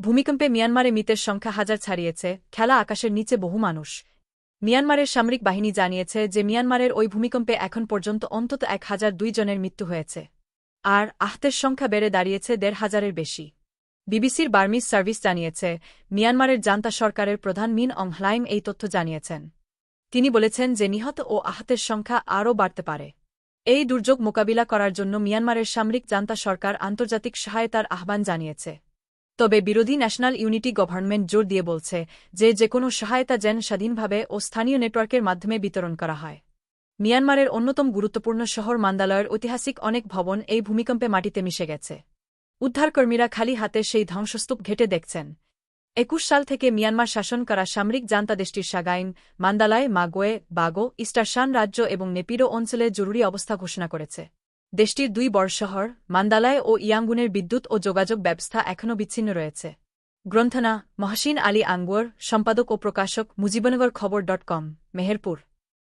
ভূমিকম্পে মিয়ানমারে মৃতের সংখ্যা হাজার ছাড়িয়েছে। খেলা আকাশের নিচে বহু মানুষ। মিয়ানমারের সামরিক বাহিনী জানিয়েছে যে মিয়ানমারের ওই ভূমিকম্পে এখন পর্যন্ত অন্তত এক হাজার দুই জনের মৃত্যু হয়েছে। আর আহতের সংখ্যা বেড়ে দাঁড়িয়েছে দেড় হাজারের বেশি। বিবিসির বার্মিজ সার্ভিস জানিয়েছে, মিয়ানমারের জান্তা সরকারের প্রধান মিন অংহলাইম এই তথ্য জানিয়েছেন। তিনি বলেছেন যে নিহত ও আহতের সংখ্যা আরও বাড়তে পারে। এই দুর্যোগ মোকাবিলা করার জন্য মিয়ানমারের সামরিক জান্তা সরকার আন্তর্জাতিক সহায়তার আহ্বান জানিয়েছে। তবে বিরোধী ন্যাশনাল ইউনিটি গভর্নমেন্ট জোর দিয়ে বলছে যে যে কোনো সহায়তা যেন স্বাধীনভাবে ও স্থানীয় নেটওয়ার্কের মাধ্যমে বিতরণ করা হয়। মিয়ানমারের অন্যতম গুরুত্বপূর্ণ শহর মান্দালয়ের ঐতিহাসিক অনেক ভবন এই ভূমিকম্পে মাটিতে মিশে গেছে। উদ্ধারকর্মীরা খালি হাতে সেই ধ্বংসস্তূপ ঘেটে দেখছেন। একুশ সাল থেকে মিয়ানমার শাসন করা সামরিক জান্তা দেশটির সাগাইন, মান্দালায় মাগোয়ে বাগো ইস্টারশান রাজ্য এবং নেপিরো অঞ্চলে জরুরি অবস্থা ঘোষণা করেছে। দেশটির দুই বড় শহর মান্দালায় ও ইয়াঙ্গুনের বিদ্যুৎ ও যোগাযোগ ব্যবস্থা এখনও বিচ্ছিন্ন রয়েছে। গ্রন্থনা, মহসিন আলী আঙ্গুয়ার সম্পাদক ও প্রকাশক মুজিবনগর খবর ডট কম, মেহেরপুর।